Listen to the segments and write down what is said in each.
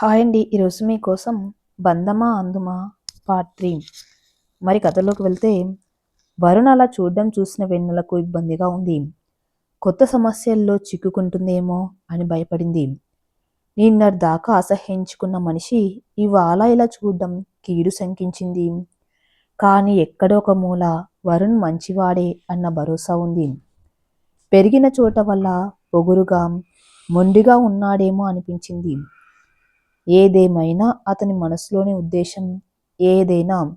Hi అండి. ఈరోజు మీకోసం బందమా అందుమా? పార్ట్ త్రీ మరి కథలోకి వెళ్తే వరుణ్ అలా చూడడం చూసిన వెన్నెలకు ఇబ్బందిగా ఉంది. కొత్త సమస్యల్లో చిక్కుకుంటుందేమో అని భయపడింది. నిన్నటి దాకా అసహ్యించుకున్న మనిషి ఇవాళ ఇలా చూడడం కీడు శంకించింది. కానీ ఎక్కడో ఒక మూల వరుణ్ మంచివాడే అన్న భరోసా ఉంది. పెరిగిన చోట వల్ల పొగురుగా మొండిగా ఉన్నాడేమో అనిపించింది. ఏదేమైనా అతని మనసులోని ఉద్దేశం ఏదైనా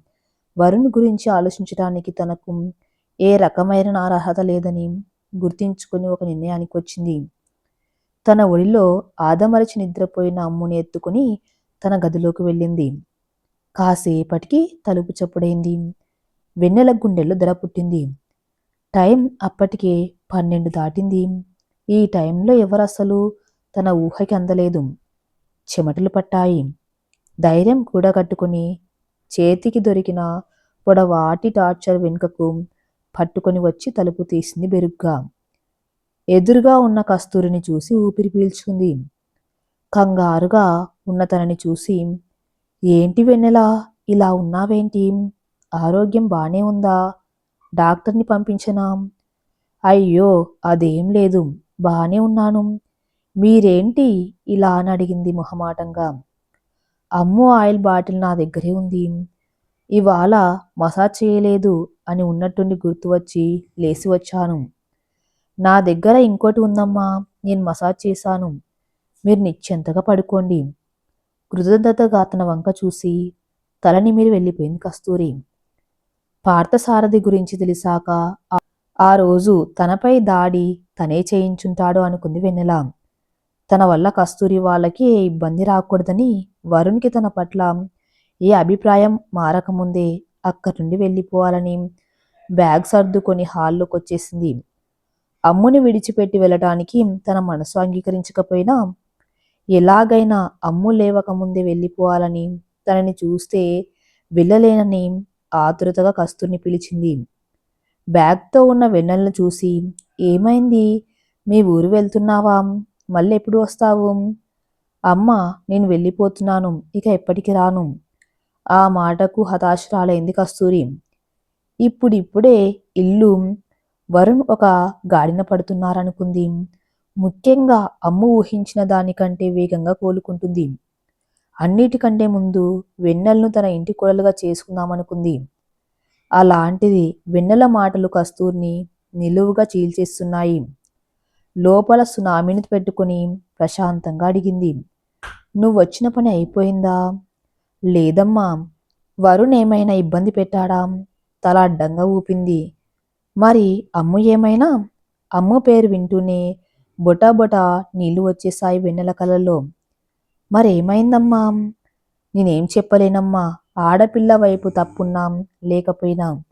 వరుణ్ గురించి ఆలోచించడానికి తనకు ఏ రకమైన అర్హత లేదని గుర్తించుకుని ఒక నిర్ణయానికి వచ్చింది. తన ఒడిలో ఆదమరచి నిద్రపోయిన అమ్ముని ఎత్తుకుని తన గదిలోకి వెళ్ళింది. కాసేపటికి తలుపు చప్పుడైంది. వెన్నెల గుండెల్లో ధర పుట్టింది. టైం అప్పటికే పన్నెండు దాటింది. ఈ టైంలో ఎవరు అసలు తన ఊహకి అందలేదు. చెమటలు పట్టాయి. ధైర్యం కూడగట్టుకుని చేతికి దొరికిన పొడవాటి టార్చర్ వెనుకకు పట్టుకొని వచ్చి తలుపు తీసింది బెరుగ్గా. ఎదురుగా ఉన్న కస్తూరిని చూసి ఊపిరి పీల్చుకుంది. కంగారుగా ఉన్న తనని చూసి ఏంటి వెన్నెలా? ఇలా ఉన్నావేంటి? ఆరోగ్యం బానే ఉందా? డాక్టర్ని పంపించనా? అయ్యో అదేం లేదు. బానే ఉన్నాను. మీరేంటి ఇలా అని అడిగింది మొహమాటంగా. అమ్ము ఆయిల్ బాటిల్ నా దగ్గరే ఉంది. ఇవాళ మసాజ్ చేయలేదు అని ఉన్నట్టుండి గుర్తు వచ్చి లేచి వచ్చాను. నా దగ్గర ఇంకోటి ఉందమ్మా నేను మసాజ్ చేశాను. మీరు నిశ్చింతగా పడుకోండి. కృతజ్ఞతగా అతని వంక చూసి తలని మీరు వెళ్ళిపోయింది కస్తూరి. పార్థసారథి గురించి తెలిసాక ఆ రోజు తనపై దాడి తనే చేయించుంటాడు అనుకుంది వెన్నెల. తన వల్ల కస్తూరి వాళ్ళకి ఏ ఇబ్బంది రాకూడదని వరుణ్కి తన పట్ల ఏ అభిప్రాయం మారకముందే అక్కడి నుండి వెళ్ళిపోవాలని బ్యాగ్ సర్దుకొని హాల్లోకి వచ్చేసింది అమ్ముని విడిచిపెట్టి వెళ్ళటానికి తన మనసు అంగీకరించకపోయినా ఎలాగైనా అమ్ము లేవకముందే వెళ్ళిపోవాలని తనని చూస్తే వెళ్ళలేనని ఆతురతగా కస్తూరిని పిలిచింది. బ్యాగ్తో ఉన్న వెన్నెలను చూసి ఏమైంది? మీ ఊరు వెళ్తున్నావా? మళ్ళీ ఎప్పుడు వస్తావు? అమ్మ నేను వెళ్ళిపోతున్నాను. ఇక ఎప్పటికి రాను. ఆ మాటకు హతాశరాలైంది కస్తూరి. ఇప్పుడిప్పుడే ఇల్లు వరుణ్ ఒక గాడిన పడుతున్నారనుకుంది. ముఖ్యంగా అమ్ము ఊహించిన దానికంటే వేగంగా కోలుకుంటుంది. అన్నిటికంటే ముందు వెన్నెలను తన ఇంటి కొడలుగా చేసుకుందామనుకుంది. అలాంటిది వెన్నెల మాటలు కస్తూర్ని నిలువుగా చీల్చేస్తున్నాయి. లోపల సునామీని పెట్టుకుని ప్రశాంతంగా అడిగింది. నువ్వు వచ్చిన పని అయిపోయిందా? లేదమ్మా. వరుణ్ ఏమైనా ఇబ్బంది పెట్టాడా? తల అడ్డంగా ఊపింది. మరి అమ్ము ఏమైనా? అమ్ము పేరు వింటూనే బొటా బొటా నీళ్ళు వచ్చేసాయి వెన్నెల కలలో మరేమైందమ్మా? నేనేం చెప్పలేనమ్మా. ఆడపిల్ల వైపు తప్పున్నాం లేకపోయినా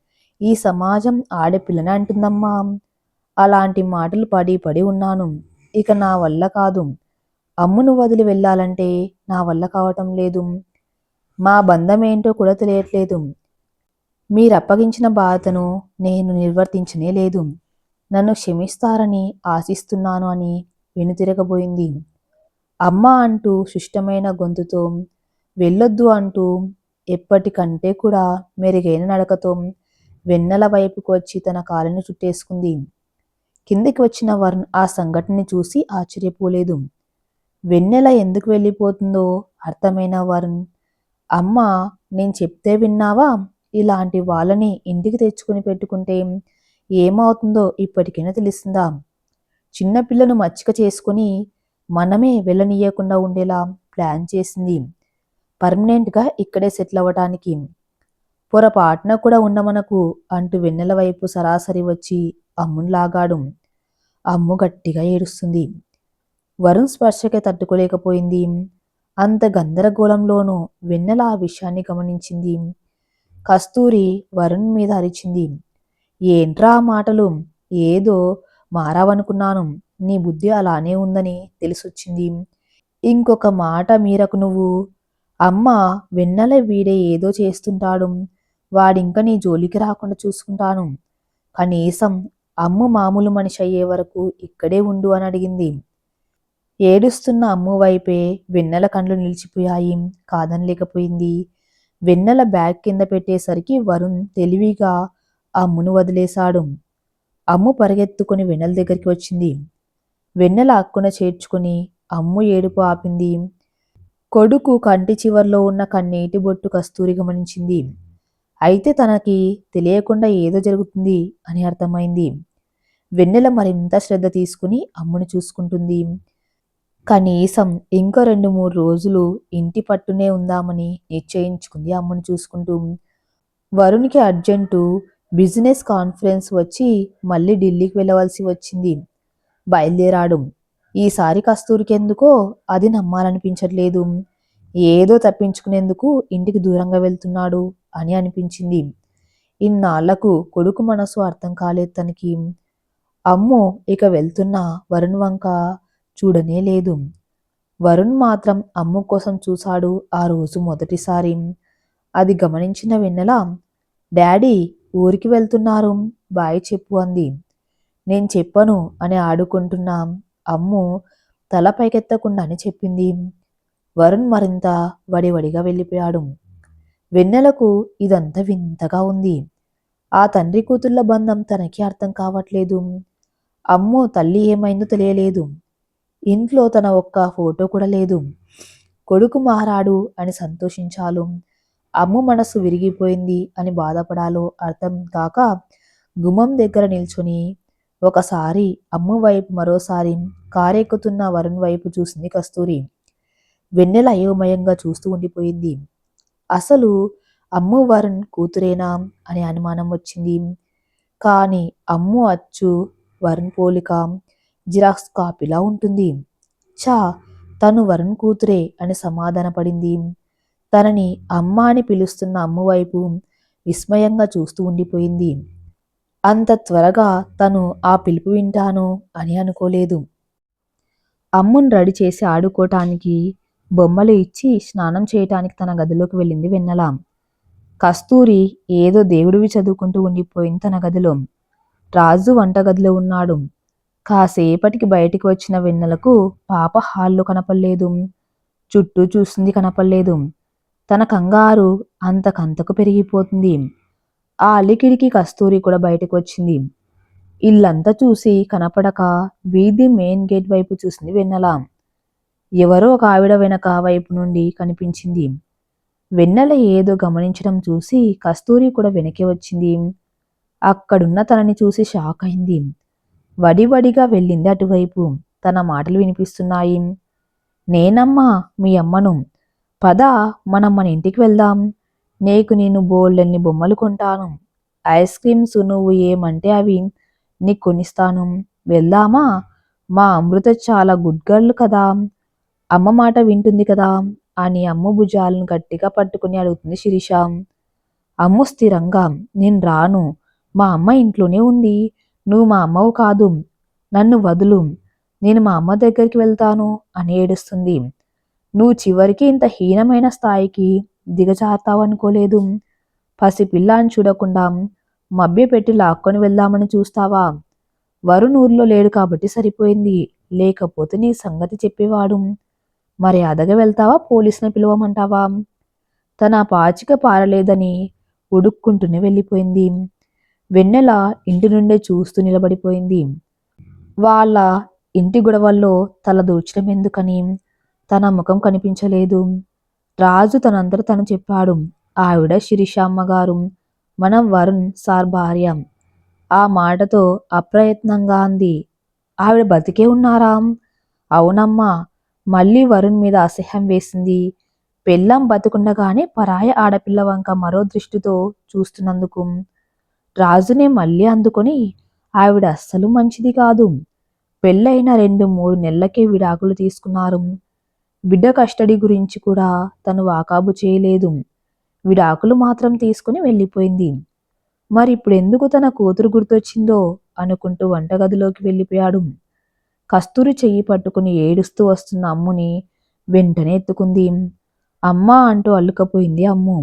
ఈ సమాజం ఆడపిల్లని అంటుందమ్మా. అలాంటి మాటలు పడి పడి ఉన్నాను. ఇక నా వల్ల కాదు. అమ్మును వదిలి వెళ్ళాలంటే నా వల్ల కావటం లేదు. మా బంధం ఏంటో కూడా తెలియట్లేదు. మీరు అప్పగించిన బాధను నేను నిర్వర్తించనే లేదు. నన్ను క్షమిస్తారని ఆశిస్తున్నాను అని వెనుతిరగబోయింది. అమ్మ అంటూ సుష్టమైన గొంతుతో వెళ్ళొద్దు అంటూ ఎప్పటికంటే కూడా మెరుగైన నడకతో వెన్నెల వైపుకు వచ్చి తన కాలును చుట్టేసుకుంది. కిందికి వచ్చిన వరుణ్ ఆ సంఘటనని చూసి ఆశ్చర్యపోలేదు. వెన్నెల ఎందుకు వెళ్ళిపోతుందో అర్థమైన వరుణ్ అమ్మ నేను చెప్తే విన్నావా? ఇలాంటి వాళ్ళని ఇంటికి తెచ్చుకుని పెట్టుకుంటే ఏమవుతుందో ఇప్పటికైనా తెలుస్తుందా చిన్నపిల్లను మచ్చిక చేసుకుని మనమే వెళ్ళనీయకుండా ఉండేలా ప్లాన్ చేసింది. పర్మనెంట్గా ఇక్కడే సెటిల్ అవ్వటానికి. పొరపాటున కూడా ఉండమనకు అంటూ వెన్నెల వైపు సరాసరి వచ్చి అమ్మును లాగాడు. అమ్ము గట్టిగా ఏడుస్తుంది. వరుణ్ స్పర్శకే తట్టుకోలేకపోయింది. అంత గందరగోళంలోనూ వెన్నెల ఆ విషయాన్ని గమనించింది. కస్తూరి వరుణ్ మీద అరిచింది. ఏంట్రా ఆ మాటలు? ఏదో మారావనుకున్నాను. నీ బుద్ధి అలానే ఉందని తెలిసొచ్చింది. ఇంకొక మాట మీరకు నువ్వు. అమ్మ వెన్నెల వీడే ఏదో చేస్తుంటాడు. వాడింక నీ జోలికి రాకుండా చూసుకుంటాను. కనీసం అమ్ము మామూలు మనిషి అయ్యే వరకు ఇక్కడే ఉండు అని అడిగింది. ఏడుస్తున్న అమ్ము వైపే వెన్నెల కండ్లు నిలిచిపోయాయి. కాదనలేకపోయింది వెన్నెల బ్యాగ్ కింద పెట్టేసరికి వరుణ్ తెలివిగా అమ్మును వదిలేశాడు. అమ్ము పరిగెత్తుకుని వెన్నెల దగ్గరికి వచ్చింది. వెన్నెల అక్కున చేర్చుకుని అమ్ము ఏడుపు ఆపింది. కొడుకు కంటి చివర్లో ఉన్న కన్నీటి బొట్టు కస్తూరి గమనించింది అయితే తనకి తెలియకుండా ఏదో జరుగుతుంది అని అర్థమైంది. వెన్నెల మరింత శ్రద్ధ తీసుకుని అమ్మును చూసుకుంటుంది. కనీసం ఇంకా రెండు మూడు రోజులు ఇంటి పట్టునే ఉందామని నిశ్చయించుకుంది అమ్మును చూసుకుంటూ. వరుణ్కి అర్జెంటు బిజినెస్ కాన్ఫరెన్స్ వచ్చి మళ్ళీ ఢిల్లీకి వెళ్ళవలసి వచ్చింది. బయలుదేరాడు. ఈసారి కస్తూరికెందుకో అది నమ్మాలనిపించట్లేదు. ఏదో తప్పించుకునేందుకు ఇంటికి దూరంగా వెళ్తున్నాడు అని అనిపించింది. ఇన్నాళ్ళకు కొడుకు మనసు అర్థం కాలేదు తనకి. అమ్ము ఇక వెళ్తున్న వరుణ్ వంక చూడనే లేదు. వరుణ్ మాత్రం అమ్ము కోసం చూశాడు ఆ రోజు మొదటిసారి. అది గమనించిన వెన్నెల డాడీ ఊరికి వెళ్తున్నారు. బాయ్ చెప్పు అంది. నేను చెప్పను అని ఆడుకుంటున్నా. అమ్ము తల పైకెత్తకుండా అని చెప్పింది. వరుణ్ మరింత వడివడిగా వెళ్ళిపోయాడు. వెన్నెలకు ఇదంతా వింతగా ఉంది. ఆ తండ్రి కూతుళ్ళ బంధం తనకి అర్థం కావట్లేదు. అమ్మో తల్లి ఏమైందో తెలియలేదు. ఇంట్లో తన ఒక్క ఫోటో కూడా లేదు. కొడుకు మారాడు అని సంతోషించాలు అమ్ము మనసు విరిగిపోయింది అని బాధపడాలో అర్థం కాక గుమ్మం దగ్గర నిల్చుని ఒకసారి అమ్ము వైపు మరోసారి కారెక్కుతున్న వరుణ్ వైపు చూసింది కస్తూరి. వెన్నెల అయోమయంగా చూస్తూ ఉండిపోయింది. అసలు అమ్ము వరుణ్ కూతురేనా అనే అనుమానం వచ్చింది. కానీ అమ్ము అచ్చు వరుణ్ పోలిక జిరాక్స్ కాపీలా ఉంటుంది. చా తను వరుణ్ కూతురే అని సమాధానపడింది. తనని అమ్మ అని పిలుస్తున్న అమ్మవైపు విస్మయంగా చూస్తూ ఉండిపోయింది. అంత త్వరగా తను ఆ పిలుపు వింటాను అని అనుకోలేదు. అమ్మును రెడీ చేసి ఆడుకోవటానికి బొమ్మలు ఇచ్చి స్నానం చేయటానికి తన గదిలోకి వెళ్ళింది వెన్నెల. కస్తూరి ఏదో దేవుడివి చదువుకుంటూ ఉండిపోయింది తన గదిలో. రాజు వంటగదిలో ఉన్నాడు. కాసేపటికి బయటికి వచ్చిన వెన్నెలకు పాప హాల్లో కనపడలేదు. చుట్టూ చూసింది కనపడలేదు. తన కంగారు అంతకంతకు పెరిగిపోతుంది. ఆ అలికిడికి కస్తూరి కూడా బయటకు వచ్చింది. ఇల్లంతా చూసి కనపడక వీధి మెయిన్ గేట్ వైపు చూసింది వెన్నెల. ఎవరో ఒక ఆవిడ వెనక వైపు నుండి కనిపించింది. వెన్నెల ఏదో గమనించడం చూసి కస్తూరి కూడా వెనకే వచ్చింది. అక్కడున్న తనని చూసి షాక్ అయింది. వడివడిగా వెళ్ళింది అటువైపు. తన మాటలు వినిపిస్తున్నాయి. నేనమ్మా మీ అమ్మను. పద మనం మన ఇంటికి వెళ్దాం. నీకు నేను బోల్డన్ని బొమ్మలు కొంటాను. ఐస్ క్రీమ్స్ నువ్వు ఏమంటే అవి నీకు కొనిస్తాను. వెళ్దామా? మా అమృత చాలా గుడ్ గర్ల్ కదా. అమ్మ మాట వింటుంది కదా అని అమ్మ భుజాలను గట్టిగా పట్టుకుని అడుగుతుంది శిరీష. అమ్ము స్థిరంగా నేను రాను. మా అమ్మ ఇంట్లోనే ఉంది. నువ్వు మా అమ్మవు కాదు. నన్ను వదులు. నేను మా అమ్మ దగ్గరికి వెళ్తాను అని ఏడుస్తుంది. నువ్వు చివరికి ఇంత హీనమైన స్థాయికి దిగజారుతావనుకోలేదు పసిపిల్ల అని చూడకుండా మభ్యపెట్టి లాక్కొని వెళ్దామని చూస్తావా? వరుణ్ ఊర్లో లేడు కాబట్టి సరిపోయింది. లేకపోతే నీ సంగతి చెప్పేవాడు. మరి అదగ వెళ్తావా? పోలీసుని పిలవమంటావా? తన పాచిక పారలేదని ఉడుక్కుంటూనే వెళ్ళిపోయింది. వెన్నెల ఇంటి నుండే చూస్తూ నిలబడిపోయింది. వాళ్ళ ఇంటి గొడవల్లో తల దూర్చడం ఎందుకని? తన ముఖం కనిపించలేదు. రాజు తనంతట తను చెప్పాడు ఆవిడ శిరీషామ్మ గారు మనం వరుణ్ సార్ భార్య. ఆ మాటతో అప్రయత్నంగా అంది. ఆవిడ బతికే ఉన్నారా? అవునమ్మా మళ్ళీ వరుణ్ మీద అసహ్యం వేసింది. పెళ్ళం బతుకుండగానే పరాయ ఆడపిల్ల వంక మరో దృష్టితో చూస్తున్నందుకు రాజునే మళ్ళీ అందుకొని ఆవిడ అస్సలు మంచిది కాదు. పెళ్ళైన రెండు మూడు నెలలకే విడాకులు తీసుకున్నారు. బిడ్డ కస్టడీ గురించి కూడా తను వాకాబు చేయలేదు. విడాకులు మాత్రం తీసుకుని వెళ్ళిపోయింది. మరి ఇప్పుడు ఎందుకు తన కూతురు గుర్తొచ్చిందో అనుకుంటూ వంటగదిలోకి వెళ్ళిపోయాడు. కస్తూరి చెయ్యి పట్టుకుని ఏడుస్తూ వస్తున్న అమ్ముని వెంటనే ఎత్తుకుంది. అమ్మ అంటూ అల్లుకపోయింది అమ్ము.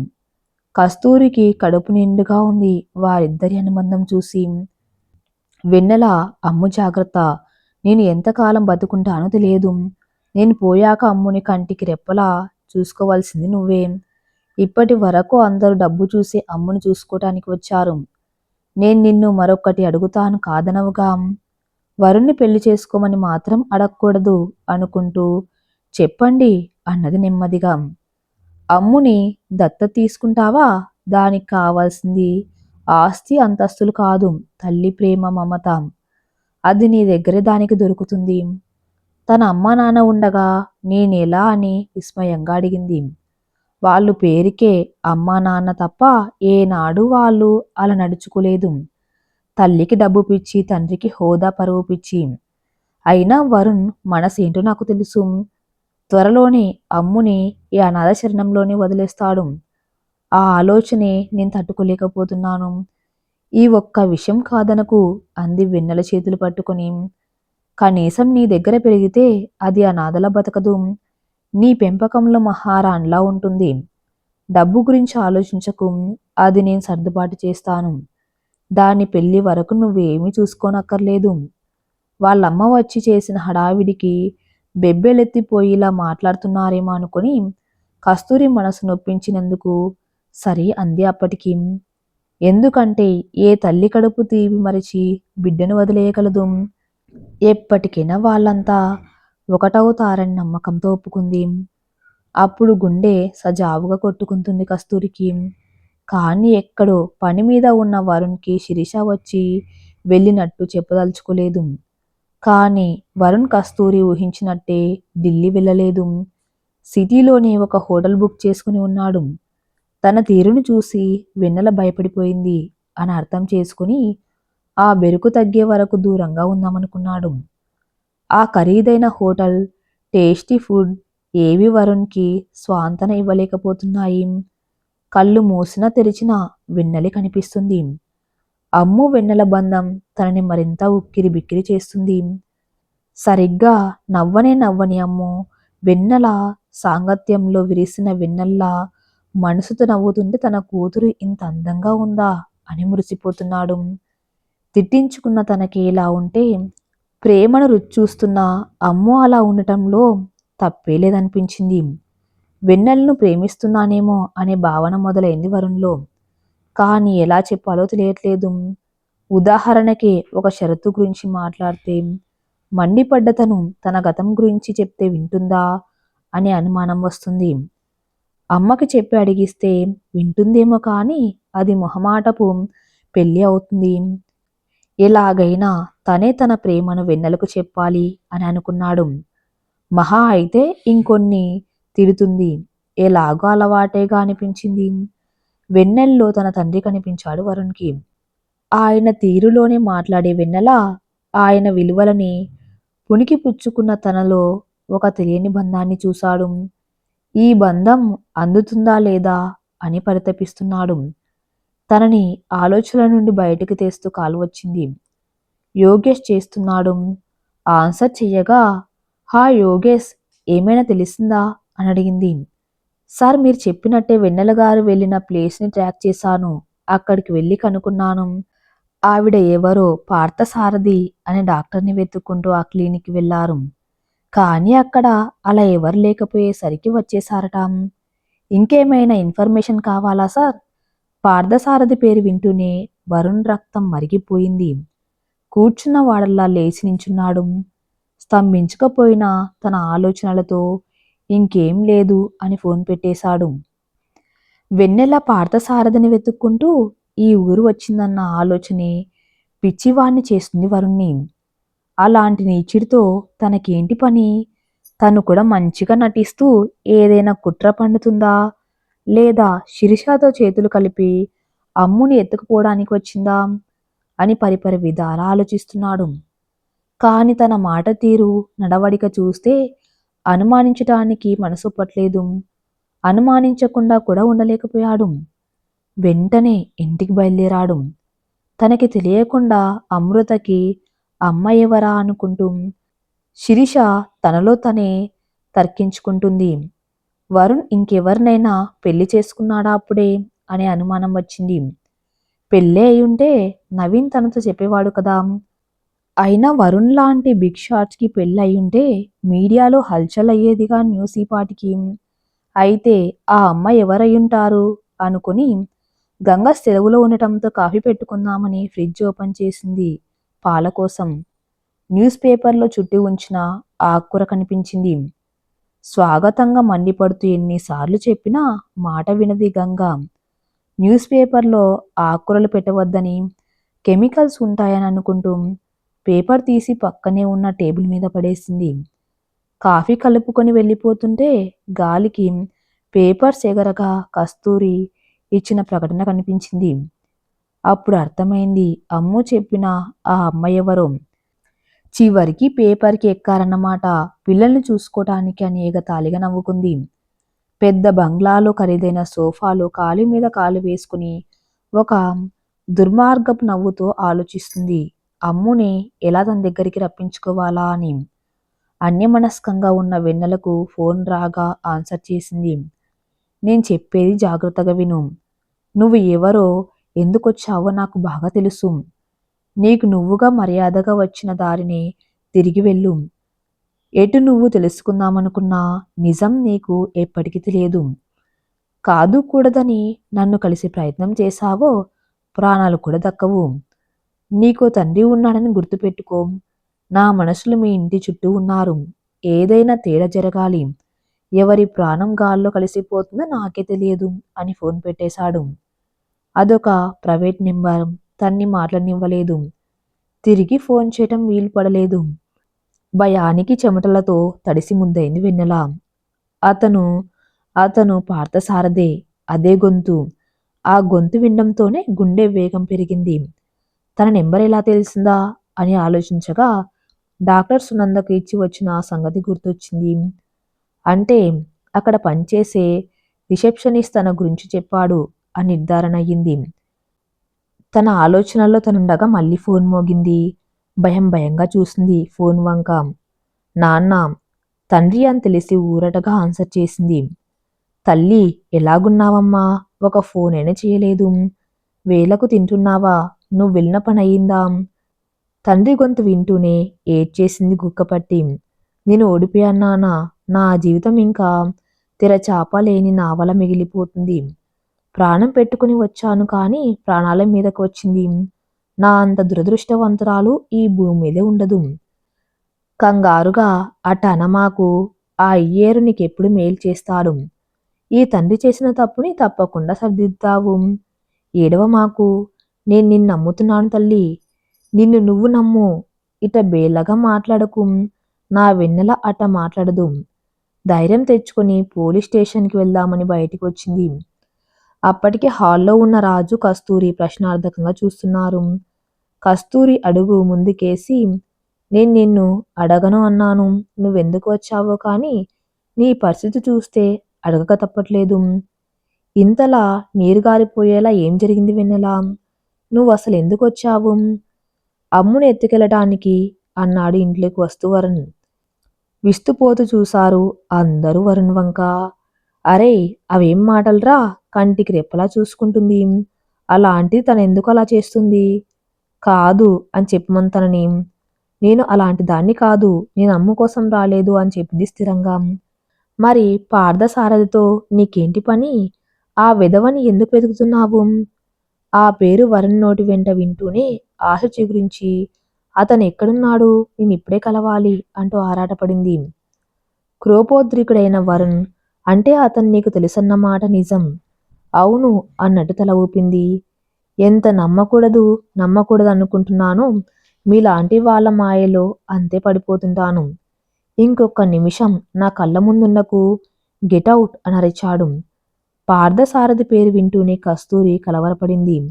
కస్తూరికి కడుపు నిండుగా ఉంది. వారిద్దరి అనుబంధం చూసి వెన్నెల అమ్ము జాగ్రత్త. నేను ఎంతకాలం బతుకుంటానో తెలియదు. నేను పోయాక అమ్ముని కంటికి రెప్పలా చూసుకోవాల్సింది నువ్వే. ఇప్పటి వరకు అందరూ డబ్బు చూసి అమ్ముని చూసుకోవటానికి వచ్చారు. నేను నిన్ను మరొకటి అడుగుతాను కాదనవుగా. వరుణ్ణి పెళ్ళి చేసుకోమని మాత్రం అడగకూడదు అనుకుంటూ చెప్పండి అన్నది నెమ్మదిగా. అమ్ముని దత్త తీసుకుంటావా? దానికి కావాల్సింది ఆస్తి అంతస్తులు కాదు తల్లి ప్రేమ మమత. అది నీ దగ్గరే దానికి దొరుకుతుంది. తన అమ్మ నాన్న ఉండగా నేనెలా అని విస్మయంగా అడిగింది. వాళ్ళు పేరుకే అమ్మా నాన్న తప్ప ఏనాడు వాళ్ళు అలా నడుచుకోలేదు. తల్లికి డబ్బు పిచ్చి తండ్రికి హోదా పరువు పిచ్చి. అయినా వరుణ్ మనసేంటో నాకు తెలుసు. త్వరలోనే అమ్ముని ఈ అనాథ శరణంలోనే వదిలేస్తాడు. ఆ ఆలోచనే నేను తట్టుకోలేకపోతున్నాను. ఈ ఒక్క విషయం కాదనకు అంది వెన్నెల చేతులు పట్టుకుని. కనీసం నీ దగ్గర పెరిగితే అది అనాథల బతకదు. నీ పెంపకంలో మహారాణిలా ఉంటుంది. డబ్బు గురించి ఆలోచించకు. అది నేను సర్దుబాటు చేస్తాను. దాని పెళ్ళి వరకు నువ్వేమీ చూసుకోనక్కర్లేదు. వాళ్ళమ్మ వచ్చి చేసిన హడావిడికి బెబ్బెలెత్తిపోయిలా మాట్లాడుతున్నారేమో అనుకొని కస్తూరి మనసు నొప్పించినందుకు సరే అంది అప్పటికి. ఎందుకంటే ఏ తల్లి కడుపు తీపి మరిచి బిడ్డను వదిలేయగలదు? ఎప్పటికైనా వాళ్ళంతా ఒకటవుతారని నమ్మకంతో ఒప్పుకుంది. అప్పుడు గుండె సజావుగా కొట్టుకుంటుంది కస్తూరికి. కానీ ఎక్కడో పని మీద ఉన్న వరుణ్కి శిరీష వచ్చి వెళ్ళినట్టు చెప్పదలుచుకోలేదు. కానీ వరుణ్ కస్తూరి ఊహించినట్టే ఢిల్లీ వెళ్ళలేదు. సిటీలోనే ఒక హోటల్ బుక్ చేసుకుని ఉన్నాడు. తన తీరును చూసి వెన్నెల భయపడిపోయింది అని అర్థం చేసుకుని ఆ బెరుకు తగ్గే వరకు దూరంగా ఉందామనుకున్నాడు. ఆ ఖరీదైన హోటల్ టేస్టీ ఫుడ్ ఏవి వరుణ్కి స్వాంతన ఇవ్వలేకపోతున్నాయి. కళ్ళు మూసినా తెరిచినా వెన్నెలి కనిపిస్తుంది. అమ్ము వెన్నెల బంధం తనని మరింత ఉక్కిరి బిక్కిరి చేస్తుంది. సరిగ్గా నవ్వనే నవ్వని అమ్ము వెన్నెల సాంగత్యంలో విరిసిన వెన్నెల్లా మనసుతో నవ్వుతుంటే తన కూతురు ఇంత అందంగా ఉందా అని మురిసిపోతున్నాడు. తిట్టించుకున్న తనకి ఇలా ఉంటే ప్రేమను రుచి అమ్ము అలా ఉండటంలో తప్పే లేదనిపించింది. వెన్నెలను ప్రేమిస్తున్నానేమో అనే భావన మొదలైంది వరుణ్లో. కానీ ఎలా చెప్పాలో తెలియట్లేదు. ఉదాహరణకి ఒక షరతు గురించి మాట్లాడితే మండిపడ్డ తను తన గతం గురించి చెప్తే వింటుందా అనే అనుమానం వస్తుంది. అమ్మకి చెప్పి అడిగిస్తే వింటుందేమో కానీ అది మొహమాటపు పెళ్ళి అవుతుంది. ఎలాగైనా తనే తన ప్రేమను వెన్నెలకు చెప్పాలి అని అనుకున్నాడు. మహా అయితే ఇంకొన్ని తిడుతుంది. ఎలాగో అలవాటేగా అనిపించింది. వెన్నెల్లో తన తండ్రి కనిపించాడు వరుణ్కి. ఆయన తీరులోనే మాట్లాడే వెన్నెల ఆయన విలువలని పుణికి పుచ్చుకున్న తనలో ఒక తెలియని బంధాన్ని చూశాడు. ఈ బంధం అందుతుందా లేదా అని పరితపిస్తున్నాడు. తనని ఆలోచనల నుండి బయటకు తెస్తూ కాలు వచ్చింది. యోగేష్ చేస్తున్నాడు. ఆన్సర్ చెయ్యగా హా యోగేష్ ఏమైనా తెలిసిందా? అని అడిగింది. సార్ మీరు చెప్పినట్టే వెన్నెల గారు వెళ్ళిన ప్లేస్ని ట్రాక్ చేశాను. అక్కడికి వెళ్ళి కనుక్కున్నాను. ఆవిడ ఎవరో పార్థసారథి అనే డాక్టర్ని వెతుక్కుంటూ ఆ క్లినిక్కి వెళ్ళారు. కానీ అక్కడ అలా ఎవరు లేకపోయేసరికి వచ్చేసారట ఇంకేమైనా ఇన్ఫర్మేషన్ కావాలా సార్? పార్థసారథి పేరు వింటూనే వరుణ్ రక్తం మరిగిపోయింది. కూర్చున్న వాడల్లా లేచి నించున్నాడు. స్తంభించకపోయినా తన ఆలోచనలతో ఇంకేం లేదు అని ఫోన్ పెట్టేశాడు. వెన్నెల పార్థసారథిని వెతుక్కుంటూ ఈ ఊరు వచ్చిందన్న ఆలోచనే పిచ్చివాణ్ణి చేస్తుంది వరుణ్ణి. అలాంటి నీచుడితో తనకేంటి పని? తను కూడా మంచిగా నటిస్తూ ఏదైనా కుట్ర పండుతుందా? లేదా శిరిషాతో చేతులు కలిపి అమ్ముని ఎత్తుకుపోవడానికి వచ్చిందా? అని పరిపరి విధాలా ఆలోచిస్తున్నాడు. కాని తన మాట తీరు నడవడిక చూస్తే అనుమానించటానికి మనసు పట్లేదు అనుమానించకుండా కూడా ఉండలేకపోయాడు. వెంటనే ఇంటికి బయలుదేరాడు. తనకి తెలియకుండా అమృతకి అమ్మ ఎవరా అనుకుంటూ శిరీష తనలో తనే తర్కించుకుంటుంది. వరుణ్ ఇంకెవరినైనా పెళ్ళి చేసుకున్నాడా అప్పుడే అనే అనుమానం వచ్చింది. పెళ్ళే అయి ఉంటే నవీన్ తనతో చెప్పేవాడు కదా. అయినా వరుణ్ లాంటి బిగ్ షాట్స్కి పెళ్ళయి ఉంటే మీడియాలో హల్చల్ అయ్యేదిగా న్యూస్ ఈపాటికి అయితే ఆ అమ్మాయి ఎవరయ్యుంటారు? అనుకుని గంగ సెలవులో ఉండటంతో కాఫీ పెట్టుకుందామని ఫ్రిడ్జ్ ఓపెన్ చేసింది పాల కోసం. న్యూస్ పేపర్లో చుట్టి ఉంచిన ఆకుకూర కనిపించింది. స్వాగతంగా మండిపడుతూ ఎన్నిసార్లు చెప్పినా మాట వినది గంగ. న్యూస్ పేపర్లో ఆకుకూరలు పెట్టవద్దని కెమికల్స్ ఉంటాయని అనుకుంటూ పేపర్ తీసి పక్కనే ఉన్న టేబుల్ మీద పడేసింది. కాఫీ కలుపుకొని వెళ్ళిపోతుంటే గాలికి పేపర్స్ ఎగరగా కస్తూరి ఇచ్చిన ప్రకటన కనిపించింది. అప్పుడు అర్థమైంది అమ్ము చెప్పిన ఆ అమ్మాయి ఎవరో. చివరికి పేపర్కి ఎక్కారన్నమాట పిల్లల్ని చూసుకోవటానికి అని ఏగతాళిగా నవ్వుకుంది. పెద్ద బంగ్లాలో ఖరీదైన సోఫాలో కాలు మీద కాలు వేసుకుని ఒక దుర్మార్గపు నవ్వుతో ఆలోచిస్తుంది. అమ్ముని ఎలా తన దగ్గరికి రప్పించుకోవాలా అని. అన్యమనస్కంగా ఉన్న వెన్నెలకు ఫోన్ రాగా ఆన్సర్ చేసింది. నేను చెప్పేది జాగ్రత్తగా విను. నువ్వు ఎవరో ఎందుకొచ్చావో నాకు బాగా తెలుసు. నీకు నువ్వుగా మర్యాదగా వచ్చిన దారిని తిరిగి వెళ్ళు. ఎటు నువ్వు తెలుసుకుందామనుకున్నా నిజం నీకు ఎప్పటికీ తెలియదు. కాదు కూడదని నన్ను కలిసి ప్రయత్నం చేశావో ప్రాణాలు కూడా దక్కవు. నీకో తండ్రి ఉన్నాడని గుర్తుపెట్టుకో. నా మనసులు మీ ఇంటి చుట్టూ ఉన్నారు. ఏదైనా తేడా జరగాలి. ఎవరి ప్రాణం గాల్లో కలిసిపోతుందో నాకే తెలియదు అని ఫోన్ పెట్టేశాడు. అదొక ప్రైవేట్ నెంబర్. తన్ని మాట్లాడనివ్వలేదు. తిరిగి ఫోన్ చేయటం వీలు పడలేదు. భయానికి చెమటలతో తడిసి ముందైంది వెన్నెల. అతను అతను పార్థసారథే. అదే గొంతు. ఆ గొంతు వినడంతోనే గుండె వేగం పెరిగింది. తన నెంబర్ ఎలా తెలిసిందా అని ఆలోచించగా డాక్టర్ సునందకు ఇచ్చి వచ్చిన సంగతి గుర్తొచ్చింది. అంటే అక్కడ పనిచేసే రిసెప్షనిస్ట్ తన గురించి చెప్పాడు అని నిర్ధారణ అయ్యింది. తన ఆలోచనల్లో తనుండగా మళ్ళీ ఫోన్ మోగింది. భయం భయంగా చూసింది ఫోన్ వంక. నాన్న తండ్రి అని తెలిసి ఊరటగా ఆన్సర్ చేసింది. తల్లి ఎలాగున్నావమ్మా? ఒక ఫోన్ అయినా చేయలేదు. వేలకు తింటున్నావా? నువ్వు వెళ్ళిన పని అయిందాం తండ్రి గొంతు వింటూనే ఏడ్చేసింది గుక్కపట్టి. నేను ఓడిపోయాన్నానా నా జీవితం ఇంకా తెరచాప లేని నావల మిగిలిపోతుంది. ప్రాణం పెట్టుకుని వచ్చాను కానీ ప్రాణాల మీదకు వచ్చింది. నా అంత దురదృష్టవంతురాలు ఈ భూమి మీదే ఉండదు. కంగారుగా అట మాకు ఆ అయ్యేరు నీకెప్పుడు మేలు చేస్తాడు ఈ తండ్రి చేసిన తప్పుని తప్పకుండా సరిదిద్దావు. ఏడవ మాకు నేను నిన్ను నమ్ముతున్నాను తల్లి. నిన్ను నువ్వు నమ్ము. ఇట బేలగా మాట్లాడకు. నా వెన్నెల అట మాట్లాడదు. ధైర్యం తెచ్చుకొని పోలీస్ స్టేషన్కి వెళ్దామని బయటికి వచ్చింది. అప్పటికి హాల్లో ఉన్న రాజు కస్తూరి ప్రశ్నార్థకంగా చూస్తున్నారు. కస్తూరి అడుగు ముందుకేసి నేను నిన్ను అడగను అన్నాను. నువ్వెందుకు వచ్చావో కానీ నీ పరిస్థితి చూస్తే అడగక తప్పట్లేదు. ఇంతలా నీరు గారిపోయేలా ఏం జరిగింది వెన్నెలా? నువ్వు అసలు ఎందుకు వచ్చావు అమ్ముని ఎత్తుకెళ్ళటానికి అన్నాడు ఇంట్లోకి వస్తూ వరుణ్. విస్తుపోతూ చూశారు అందరూ వరుణ్ వంక. అరే అవేం మాటలరా? కంటికి రెప్పలా చూసుకుంటుంది. అలాంటిది తను ఎందుకు అలా చేస్తుంది? కాదు అని చెప్పమని తనని. నేను అలాంటి దాన్ని కాదు. నేను అమ్ము కోసం రాలేదు అని చెప్పింది స్థిరంగా. మరి పార్థసారథితో నీకేంటి పని? ఆ విధవని ఎందుకు వెతుకుతున్నావు? ఆ పేరు వరుణ్ నోటి వెంట వింటూనే ఆశ చిగురించి అతను ఎక్కడున్నాడు? నేను ఇప్పుడే కలవాలి అంటూ ఆరాటపడింది. క్రోపోద్రికుడైన వరుణ్ అంటే అతను నీకు తెలుసన్నమాట నిజం. అవును అన్నట్టు తల ఊపింది. ఎంత నమ్మకూడదు నమ్మకూడదు అనుకుంటున్నానో మీలాంటి వాళ్ళ మాయలో అంతే పడిపోతుంటాను. ఇంకొక నిమిషం నా కళ్ళ ముందుండకు గెటౌట్ అని అరిచాడు. పార్థసారథి పేరు వింటూనే కస్తూరి కలవరపడింది.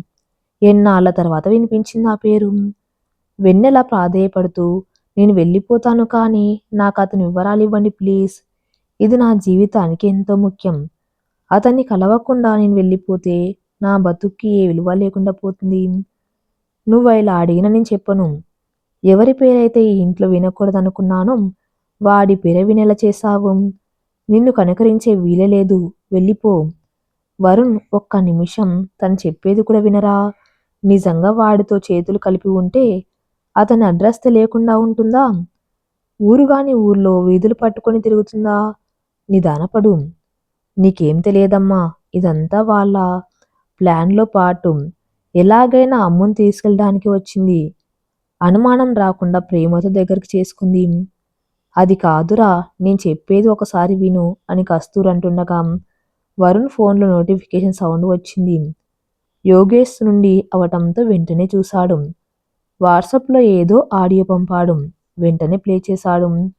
ఎన్నాళ్ళ తర్వాత వినిపించింది ఆ పేరు? వెన్నెల ప్రాధేయపడుతూ నేను వెళ్ళిపోతాను కానీ నాకు అతని వివరాలు ఇవ్వండి ప్లీజ్. ఇది నా జీవితానికి ఎంతో ముఖ్యం. అతన్ని కలవకుండా నేను వెళ్ళిపోతే నా బతుక్కి ఏ విలువ లేకుండా పోతుంది? నువ్వు ఇలా అడిగిన నేను చెప్పను. ఎవరి పేరైతే ఈ ఇంట్లో వినకూడదనుకున్నానో వాడి పేర వినేలా చేశావు. నిన్ను కనుకరించే వీలే లేదు. వెళ్ళిపో. వరుణ్ ఒక్క నిమిషం తను చెప్పేది కూడా వినరా? నిజంగా వాడితో చేతులు కలిపి ఉంటే అతని అడ్రస్ తెలియకుండా ఉంటుందా? ఊరుగాని ఊర్లో వీధులు పట్టుకొని తిరుగుతుందా? నిదానపడు నీకేం తెలియదమ్మా ఇదంతా వాళ్ళ ప్లాన్లో పాటు ఎలాగైనా అమ్ముని తీసుకెళ్ళడానికి వచ్చింది. అనుమానం రాకుండా ప్రేమతో దగ్గరికి చేసుకుంది. అది కాదురా నేను చెప్పేది ఒకసారి విను అని కస్తూర్ అంటుండగా వరుణ్ ఫోన్లో నోటిఫికేషన్ సౌండ్ వచ్చింది. యోగేష్ నుండి అవటంతో వెంటనే చూశాడు. వాట్సాప్లో ఏదో ఆడియో పంపాడు. వెంటనే ప్లే చేశాడు.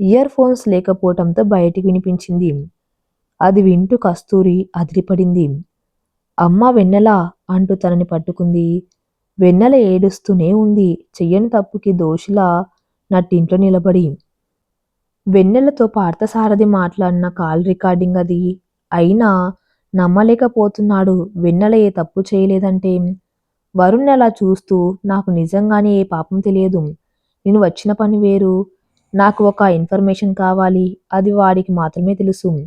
ఇయర్ ఫోన్స్ లేకపోవటంతో బయటికి వినిపించింది. అది వింటూ కస్తూరి అదిరిపడింది. అమ్మ వెన్నెల అంటూ తనని పట్టుకుంది. వెన్నెల ఏడుస్తూనే ఉంది. చెయ్యని తప్పుకి దోషిలా నట్టింట్లో నిలబడి. వెన్నెలతో పార్థసారథి మాట్లాడిన కాల్ రికార్డింగ్ అది. అయినా నమ్మలేకపోతున్నాడు. వెన్నెల ఏ తప్పు చేయలేదంటే. వరుణ్ అలా చూస్తూ నాకు నిజంగానే ఏ పాపం తెలియదు. నేను వచ్చిన పని వేరు. నాకు ఒక ఇన్ఫర్మేషన్ కావాలి. అది వాడికి మాత్రమే తెలుసు.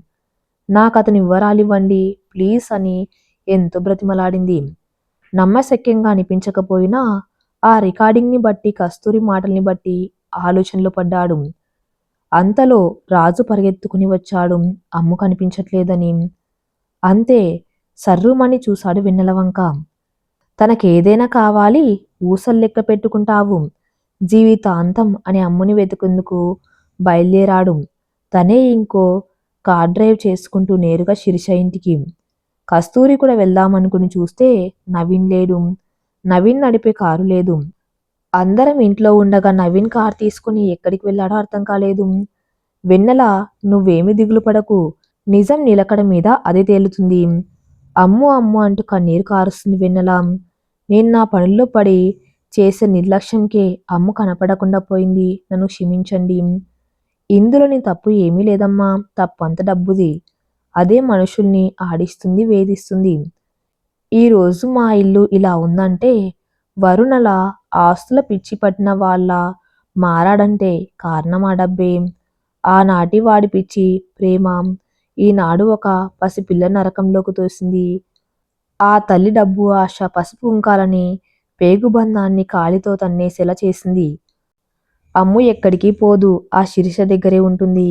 నాకు అతని వివరాలు ఇవ్వండి. ప్లీజ్ అని ఎంతో బ్రతిమలాడింది. నమ్మశక్యంగా అనిపించకపోయినా ఆ రికార్డింగ్ని బట్టి కస్తూరి మాటల్ని బట్టి ఆలోచనలో పడ్డాడు. అంతలో రాజు పరిగెత్తుకుని వచ్చాడు. అమ్ము కనిపించట్లేదని. అంతే సర్రుమని చూశాడు వెన్నెలవంక. తనకేదైనా కావాలి ఊసలు లెక్క పెట్టుకుంటావు. జీవితాంతం అని అమ్ముని వెతుకుందుకు బయలుదేరాడు. తనే ఇంకో కార్ డ్రైవ్ చేసుకుంటూ నేరుగా శిరిష ఇంటికి. కస్తూరి కూడా వెళ్దామనుకుని చూస్తే నవీన్ లేడు. నవీన్ నడిపే కారు లేదు. అందరం ఇంట్లో ఉండగా నవీన్ కార్ తీసుకుని ఎక్కడికి వెళ్ళాడో అర్థం కాలేదు. వెన్నెల నువ్వేమి దిగులు పడకు. నిజం నిలకడ మీద అది తేలుతుంది. అమ్ము అమ్ము అంటూ కన్నీరు కారుస్తుంది వెన్నెల. నేను నా పనుల్లో పడి చేసే నిర్లక్ష్యంకే అమ్ము కనపడకుండా పోయింది. నన్ను క్షమించండి. ఇందులో నీ తప్పు ఏమీ లేదమ్మా. తప్పు అంత డబ్బుది. అదే మనుషుల్ని ఆడిస్తుంది వేధిస్తుంది. ఈరోజు మా ఇల్లు ఇలా ఉందంటే వరుణల ఆస్తుల పిచ్చి పట్టిన వాళ్ళ మారాడంటే కారణం ఆ డబ్బే? ఆనాటి వాడి పిచ్చి ప్రేమ ఈనాడు ఒక పసిపిల్ల నరకంలోకి తోసింది. ఆ తల్లి డబ్బు ఆశ పసుపు ఉంకాలని పేగుబంధాన్ని కాలితో తన్నేసేలా చేసింది. అమ్ము ఎక్కడికి పోదు ఆ శిరీష దగ్గరే ఉంటుంది.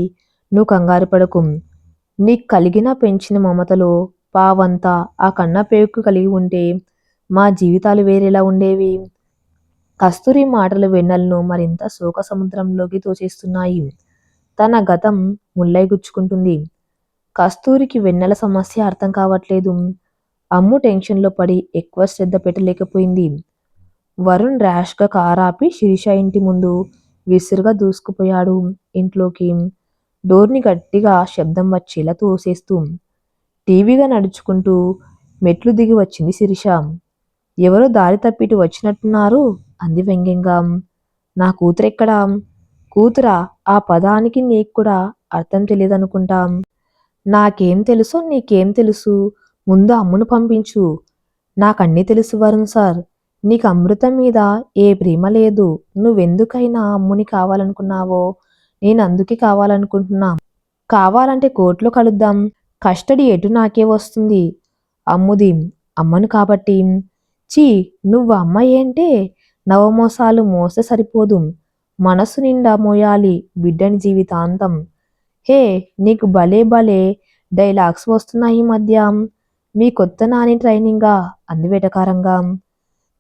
నువ్వు కంగారు పడకు. నీకు కలిగిన పెంచిన మమతలో పావంతా ఆ కన్న పేగుకు కలిగి ఉంటే మా జీవితాలు వేరేలా ఉండేవి. కస్తూరి మాటలు వెన్నెలను మరింత శోక సముద్రంలోకి తోచేస్తున్నాయి. తన గతం ముల్లై గుచ్చుకుంటుంది. కస్తూరికి వెన్నెల సమస్య అర్థం కావట్లేదు. అమ్ము టెన్షన్లో పడి ఎక్కువ శ్రద్ధ పెట్టలేకపోయింది. వరుణ్ ర్యాష్గా కారాపి శిరీష ఇంటి ముందు విసురుగా దూసుకుపోయాడు ఇంట్లోకి. డోర్ని గట్టిగా శబ్దం వచ్చేలా తోసేస్తూ టీవీగా నడుచుకుంటూ మెట్లు దిగి వచ్చింది శిరీష. ఎవరో దారి తప్పిటు వచ్చినట్టున్నారు? అంది వ్యంగ్యంగా. నా కూతురెక్కడా? కూతురా ఆ పదానికి నీకు కూడా అర్థం తెలియదనుకుంటాం. నాకేం తెలుసో నీకేం తెలుసు? ముందు అమ్మును పంపించు. నాకన్నీ తెలుసు వరుణ్ సార్. నీకు అమృతం మీద ఏ ప్రేమ లేదు. నువ్వెందుకైనా అమ్ముని కావాలనుకున్నావో? నేను అందుకే కావాలనుకుంటున్నా. కావాలంటే కోర్టులో కలుద్దాం. కస్టడీ ఎటు నాకే వస్తుంది? అమ్ముది అమ్మను కాబట్టి. చీ నువ్వు అమ్మ ఏంటే నవమోసాలు మోస సరిపోదు. మనసు నిండా మోయాలి బిడ్డని జీవితాంతం. హే నీకు భలే భలే డైలాగ్స్ వస్తున్నాయి ఈ మధ్య. మీ కొత్త నాని ట్రైనింగా అందివేటకారంగా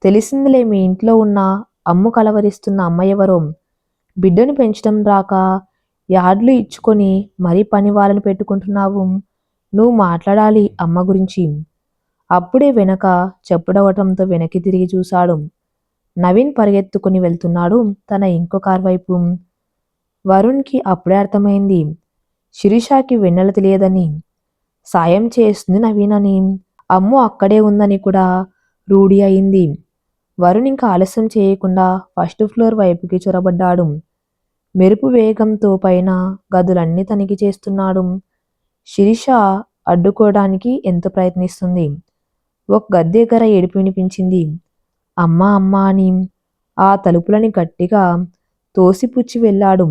తెలిసిందిలే మీ ఇంట్లో ఉన్న అమ్ము కలవరిస్తున్న అమ్మ ఎవరో. బిడ్డను పెంచడం రాక యార్డ్లు ఇచ్చుకొని మరీ పని వాళ్ళని పెట్టుకుంటున్నావు. నువ్వు మాట్లాడాలి అమ్మ గురించి. అప్పుడే వెనక చెప్పుడవటంతో వెనక్కి తిరిగి చూశాడు. నవీన్ పరిగెత్తుకుని వెళ్తున్నాడు తన ఇంకో కార్ వైపు. వరుణ్కి అప్పుడే అర్థమైంది. శిరీషాకి వెన్నెల తెలియదని. సాయం చేస్తుంది నవీన్ అని. అమ్ము అక్కడే ఉందని కూడా రూఢి అయింది. వరుణ్ ఇంకా ఆలస్యం చేయకుండా ఫస్ట్ ఫ్లోర్ వైపుకి చొరబడ్డాడు. మెరుపు వేగంతో పైన గదులన్నీ తనిఖీ చేస్తున్నాడు. శిరీష అడ్డుకోవడానికి ఎంత ప్రయత్నిస్తుంది? ఒక గది ఏడుపు వినిపించింది. అమ్మా అమ్మా అని ఆ తలుపులని గట్టిగా తోసిపుచ్చి వెళ్ళాడు.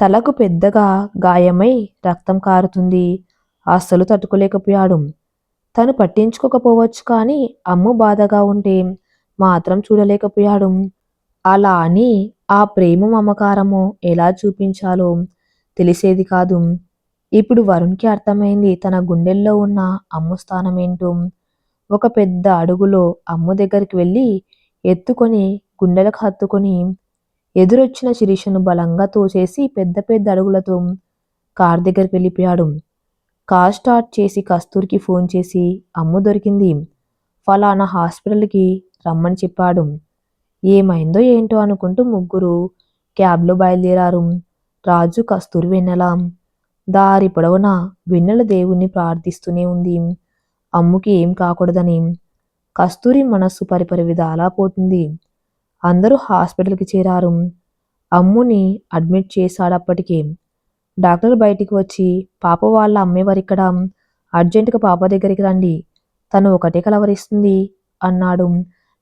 తలకు పెద్దగా గాయమై రక్తం కారుతుంది. అస్సలు తట్టుకోలేకపోయాడు. తను పట్టించుకోకపోవచ్చు కానీ అమ్ము బాధగా ఉంటే మాత్రం చూడలేకపోయాడు. అలా అని ఆ ప్రేమ మమకారము ఎలా చూపించాలో తెలిసేది కాదు. ఇప్పుడు వరుణ్కి అర్థమైంది తన గుండెల్లో ఉన్న అమ్ము స్థానం ఏంటో ఒక పెద్ద అడుగులో అమ్ము దగ్గరికి వెళ్ళి ఎత్తుకొని గుండెలకు హత్తుకొని ఎదురొచ్చిన శిరీషను బలంగా తోసేసి పెద్ద పెద్ద అడుగులతో కార్ దగ్గరికి వెళ్ళిపోయాడు. కార్ స్టార్ట్ చేసి కస్తూరికి ఫోన్ చేసి అమ్ము దొరికింది. ఫలానా హాస్పిటల్కి రమ్మని చెప్పాడు. ఏమైందో ఏంటో అనుకుంటూ ముగ్గురు క్యాబ్లో బయలుదేరారు. రాజు కస్తూరి వెన్నెల. దారి పొడవునా వెన్నెల దేవుణ్ణి ప్రార్థిస్తూనే ఉంది. అమ్ముకి ఏం కాకూడదని. కస్తూరి మనస్సు పరిపరి విధాలా పోతుంది. అందరూ హాస్పిటల్కి చేరారు. అమ్ముని అడ్మిట్ చేశాడప్పటికే. డాక్టర్ బయటికి వచ్చి పాప వాళ్ళ అమ్మేవారిక్కడ అర్జెంటుగా పాప దగ్గరికి రండి. తను ఒకటే కలవరిస్తుంది అన్నాడు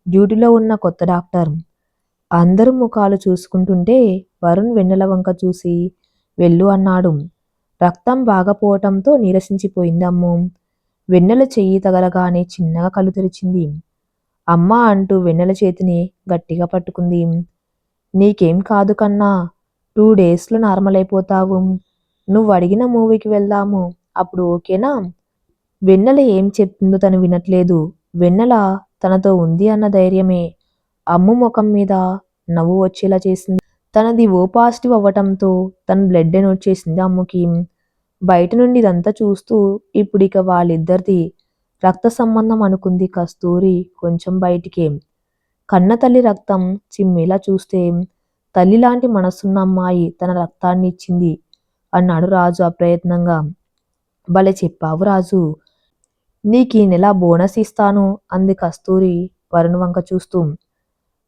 డ్యూటీలో ఉన్న కొత్త డాక్టర్. అందరూ ముఖాలు చూసుకుంటుంటే వరుణ్ వెన్నెల వంక చూసి వెళ్ళు అన్నాడు. రక్తం బాగా పోవటంతో నీరసించిపోయిందమ్ము వెన్నెల చెయ్యి తగలగానే చిన్నగా కళ్ళు తెరిచింది. అమ్మ అంటూ వెన్నెల చేతిని గట్టిగా పట్టుకుంది. నీకేం కాదు కన్నా టూ డేస్లో నార్మల్ అయిపోతావు. నువ్వు అడిగిన మూవీకి వెళ్దాము. అప్పుడు ఓకేనా? వెన్నెల ఏం చెప్తుందో తను వినట్లేదు. వెన్నెల తనతో ఉంది అన్న ధైర్యమే. అమ్ము ముఖం మీద నవ్వు వచ్చేలా చేసింది. తనది ఓ పాజిటివ్ అవ్వటంతో తన బ్లడ్ డొనేట్ చేసింది అమ్ముకి. బయట నుండి ఇదంతా చూస్తూ ఇప్పుడు ఇక వాళ్ళిద్దరిది రక్త సంబంధం అనుకుంది కస్తూరి కొంచెం బయటికే. కన్న తల్లి రక్తం చిమ్మేలా చూస్తే తల్లి లాంటి మనసున్న అమ్మాయి తన రక్తాన్ని ఇచ్చింది అన్నాడు రాజు అప్రయత్నంగా. భలే చెప్పావు రాజు. నీకు ఈ నెల బోనస్ ఇస్తాను అంది కస్తూరి వరుణ్ వంక చూస్తూ.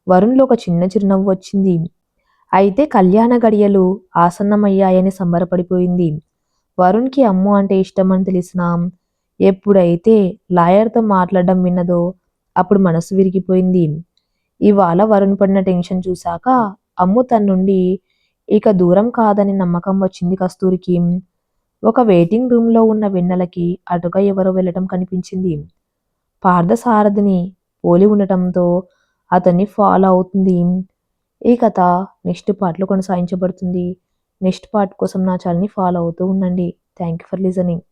వరుణ్లో ఒక చిన్న చిరునవ్వు వచ్చింది. అయితే కళ్యాణ గడియలు ఆసన్నమయ్యాయని సంబరపడిపోయింది. వరుణ్కి అమ్ము అంటే ఇష్టమని తెలిసిన. ఎప్పుడైతే లాయర్తో మాట్లాడడం విన్నదో అప్పుడు మనసు విరిగిపోయింది. ఇవాళ వరుణ్ పడిన టెన్షన్ చూశాక అమ్ము తన నుండి ఇక దూరం కాదని నమ్మకం వచ్చింది కస్తూరికి. ఒక వెయిటింగ్ రూమ్లో ఉన్న వెన్నెలకి అటుగా ఎవరో వెళ్ళటం కనిపించింది. పార్థసారథిని పోలి ఉండటంతో అతన్ని ఫాలో అవుతుంది. ఈ కథ నెక్స్ట్ పార్ట్లో కొనసాగించబడుతుంది. నెక్స్ట్ పార్ట్ కోసం నా ఛానల్ని ఫాలో అవుతూ ఉండండి. Thank you for listening